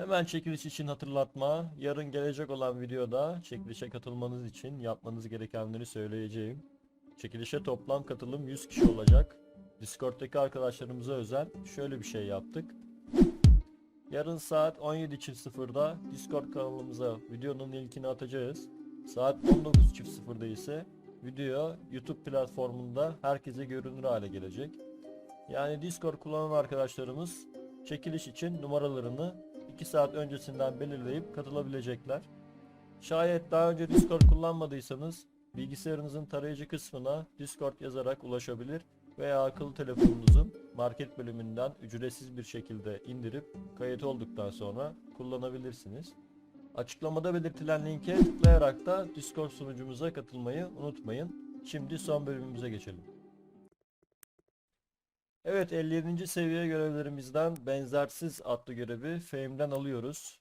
Hemen çekiliş için hatırlatma. Yarın gelecek olan videoda çekilişe katılmanız için yapmanız gerekenleri söyleyeceğim. Çekilişe toplam katılım 100 kişi olacak. Discord'daki arkadaşlarımıza özel şöyle bir şey yaptık. Yarın saat 17.00'da Discord kanalımıza videonun linkini atacağız. Saat 19.00'da ise video YouTube platformunda herkese görünür hale gelecek. Yani Discord kullanan arkadaşlarımız çekiliş için numaralarını 2 saat öncesinden belirleyip katılabilecekler. Şayet daha önce Discord kullanmadıysanız bilgisayarınızın tarayıcı kısmına Discord yazarak ulaşabilir veya akıllı telefonunuzun market bölümünden ücretsiz bir şekilde indirip kayıt olduktan sonra kullanabilirsiniz. Açıklamada belirtilen linke tıklayarak da Discord sunucumuza katılmayı unutmayın. Şimdi son bölümümüze geçelim. Evet 57. seviye görevlerimizden benzersiz adlı görevi Fame'den alıyoruz.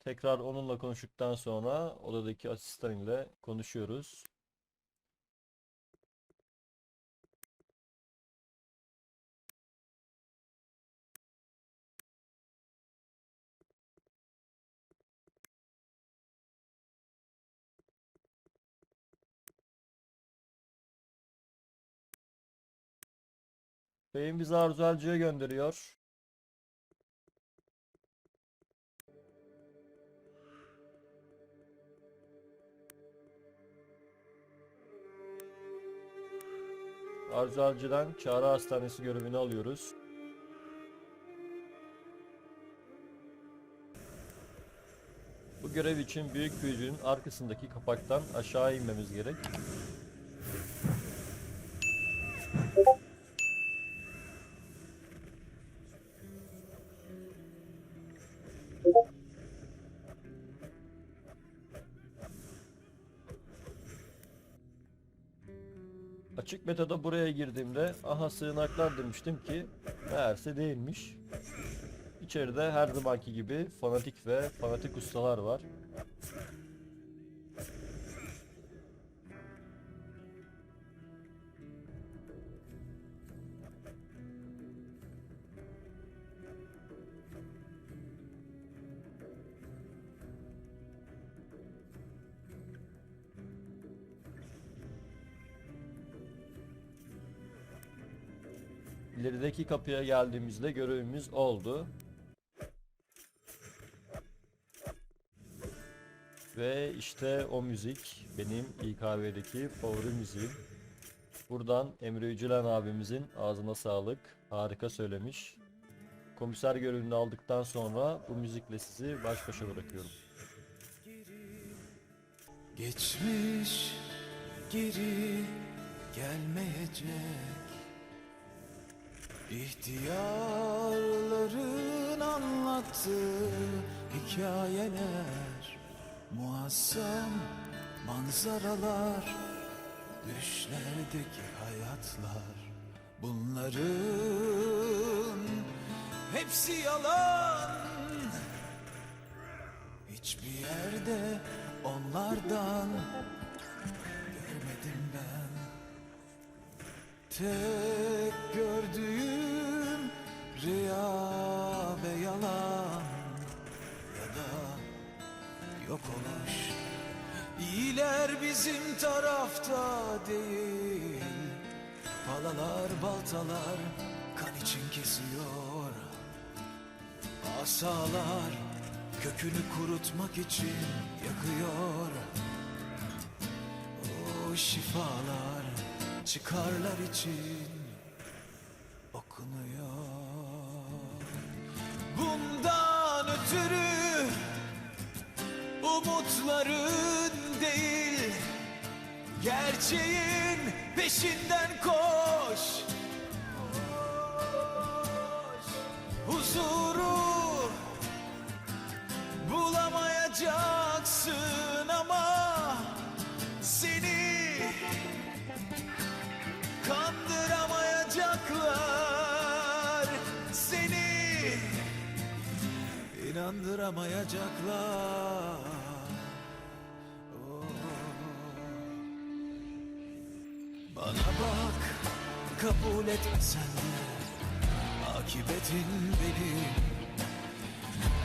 Tekrar onunla konuştuktan sonra odadaki asistan ile konuşuyoruz. Fame bizi Arzuelci'ye gönderiyor. Arzuelci'den Çağrı Hastanesi görevini alıyoruz. Bu görev için büyük büyücünün arkasındaki kapaktan aşağı inmemiz gerek. Açık metada buraya girdiğimde aha sığınaklar demiştim ki meğerse değilmiş. İçeride her zamanki gibi fanatik ve fanatik ustalar var. İlerideki kapıya geldiğimizde görevimiz oldu. Ve işte o müzik benim İKV'deki favori müziğim. Buradan Emre Yücelen abimizin ağzına sağlık. Harika söylemiş. Komiser görevini aldıktan sonra bu müzikle sizi baş başa bırakıyorum. Geçmiş geri gelmeyecek İhtiyarların anlattığı hikayeler Muazzam manzaralar Düşlerdeki hayatlar Bunların hepsi yalan. Hiçbir yerde onlardan görmedim ben. Tek gördüğüm rüya ve yalan Ya da yok oluş. İyiler bizim tarafta değil. Palalar baltalar kan için kesiyor. Asalar kökünü kurutmak için yakıyor. O şifalar çıkarlar için Bundan ötürü umutların değil Gerçeğin peşinden koş. Huzuru bulamayacaksın ama seni kandıramayacaklar inandıramayacaklar Oh. Bana bak kabul etmesen de Akibetin benim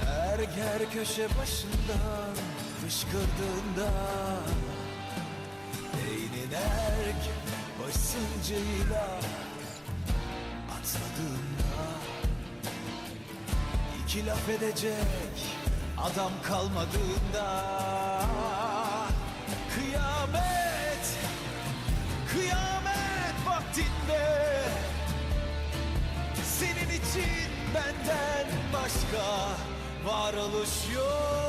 Her her köşe başından fışkırdığında Beynin gün basıncıyla atladığında İki laf edecek adam kalmadığında. Kıyamet, kıyamet vaktinde. Senin için benden başka varoluş yok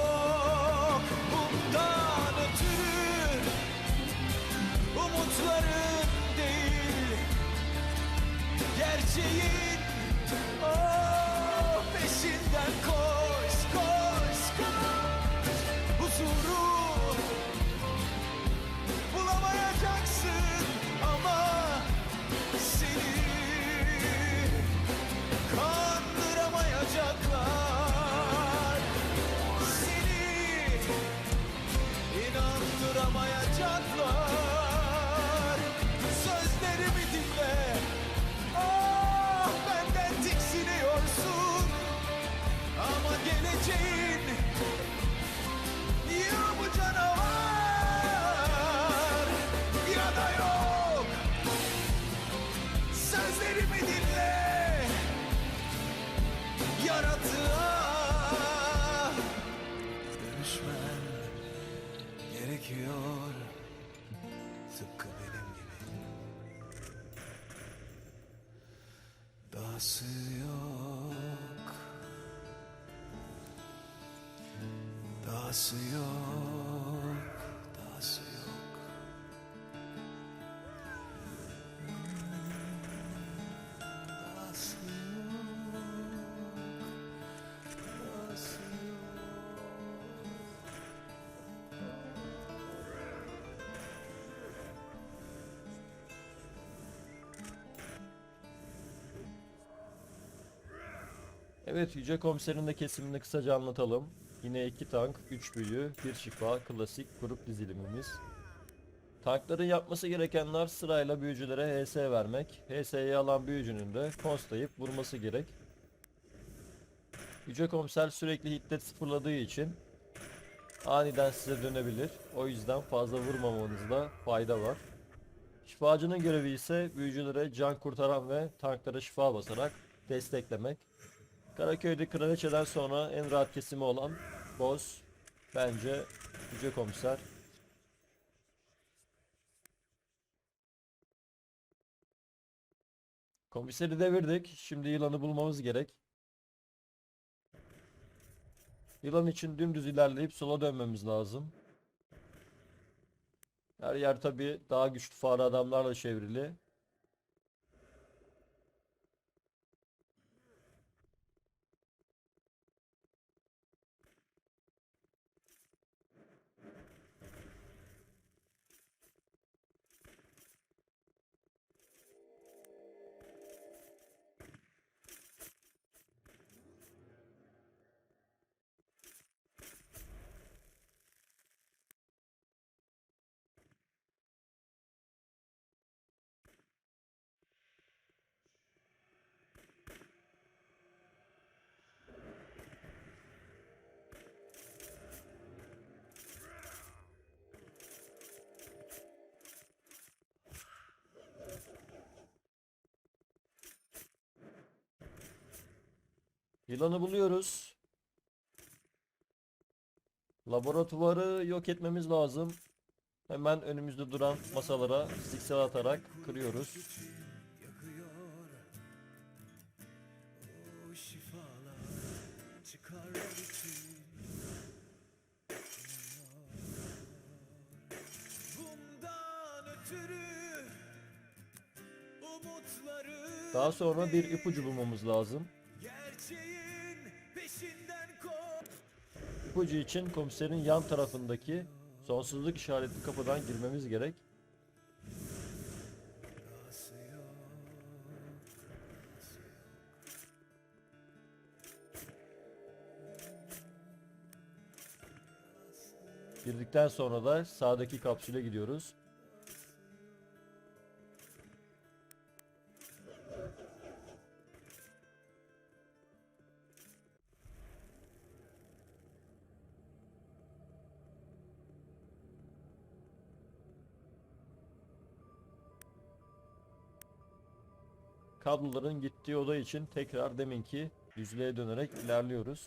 Dahası yok Dahası yok Dahası yok Dahası Evet Yüce Komiser'in de kesimini kısaca anlatalım. Yine 2 tank, 3 büyü, 1 şifa, klasik grup dizilimimiz. Tankların yapması gerekenler sırayla büyücülere HS vermek. HS'yi alan büyücünün de konstayıp vurması gerek. Yüce Komiser sürekli hiddet sıfırladığı için aniden size dönebilir. O yüzden fazla vurmamanızda fayda var. Şifacının görevi ise büyücülere can kurtaran ve tanklara şifa basarak desteklemek. Karaköy'de kraliçeden sonra en rahat kesimi olan boss bence Yüce Komiser. Komiseri devirdik. Şimdi yılanı bulmamız gerek. Yılan için dümdüz ilerleyip sola dönmemiz lazım. Her yer tabi daha güçlü fare adamlarla çevrili. Yılanı buluyoruz. Laboratuvarı yok etmemiz lazım. Hemen önümüzde duran masalara fiziksel atarak kırıyoruz. Daha sonra bir ipucu bulmamız lazım. İpucu için komiserin yan tarafındaki sonsuzluk işaretli kapıdan girmemiz gerek. Girdikten sonra da sağdaki kapsüle gidiyoruz. Kabloların gittiği oda için tekrar deminki düzlüğe dönerek ilerliyoruz.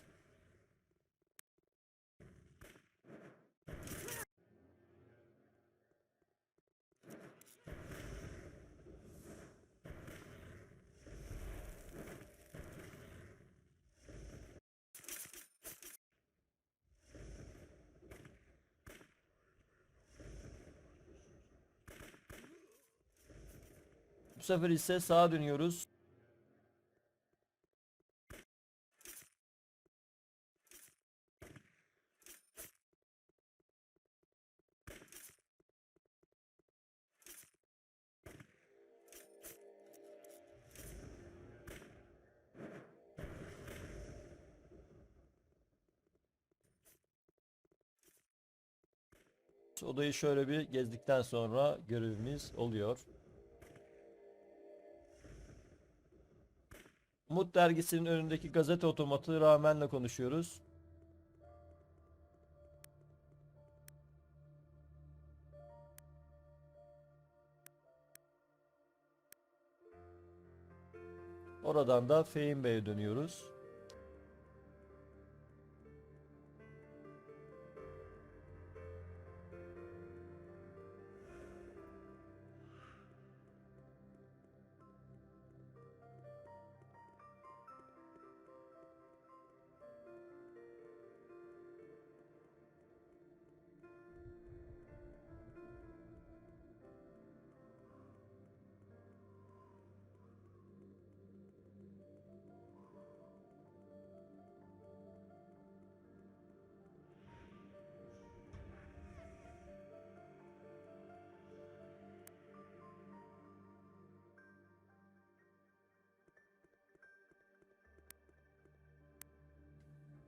Bu sefer ise sağa dönüyoruz. Odayı şöyle bir gezdikten sonra görevimiz oluyor. Umut dergisinin önündeki gazete otomatı rağmenle konuşuyoruz. Oradan da Fehim Bey'e dönüyoruz.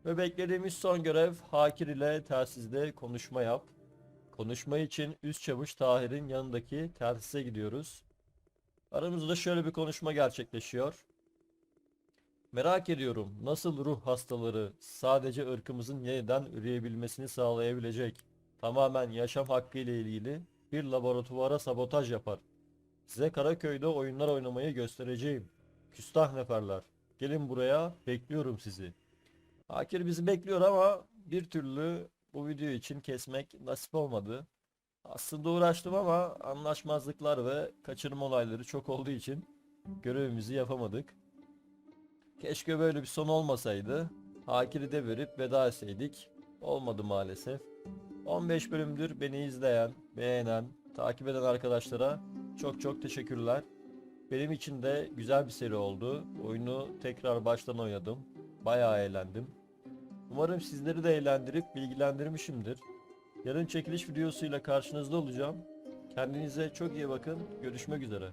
Ve beklediğimiz son görev Hakir ile telsizde konuşma yap. Konuşma için üst çavuş Tahir'in yanındaki telsize gidiyoruz. Aramızda şöyle bir konuşma gerçekleşiyor. Merak ediyorum nasıl ruh hastaları sadece ırkımızın yeniden üreyebilmesini sağlayabilecek tamamen yaşam hakkı ile ilgili bir laboratuvara sabotaj yapar. Size Karaköy'de oyunlar oynamayı göstereceğim. Küstah neferler. Gelin buraya bekliyorum sizi. Hakir bizi bekliyor ama bir türlü bu video için kesmek nasip olmadı. Aslında uğraştım ama anlaşmazlıklar ve kaçırma olayları çok olduğu için görevimizi yapamadık. Keşke böyle bir son olmasaydı. Hakir'i de verip veda etseydik. Olmadı maalesef. 15 bölümdür beni izleyen, beğenen, takip eden arkadaşlara çok çok teşekkürler. Benim için de güzel bir seri oldu. Oyunu tekrar baştan oynadım. Bayağı eğlendim. Umarım sizleri de eğlendirip bilgilendirmişimdir. Yarın çekiliş videosuyla karşınızda olacağım. Kendinize çok iyi bakın. Görüşmek üzere.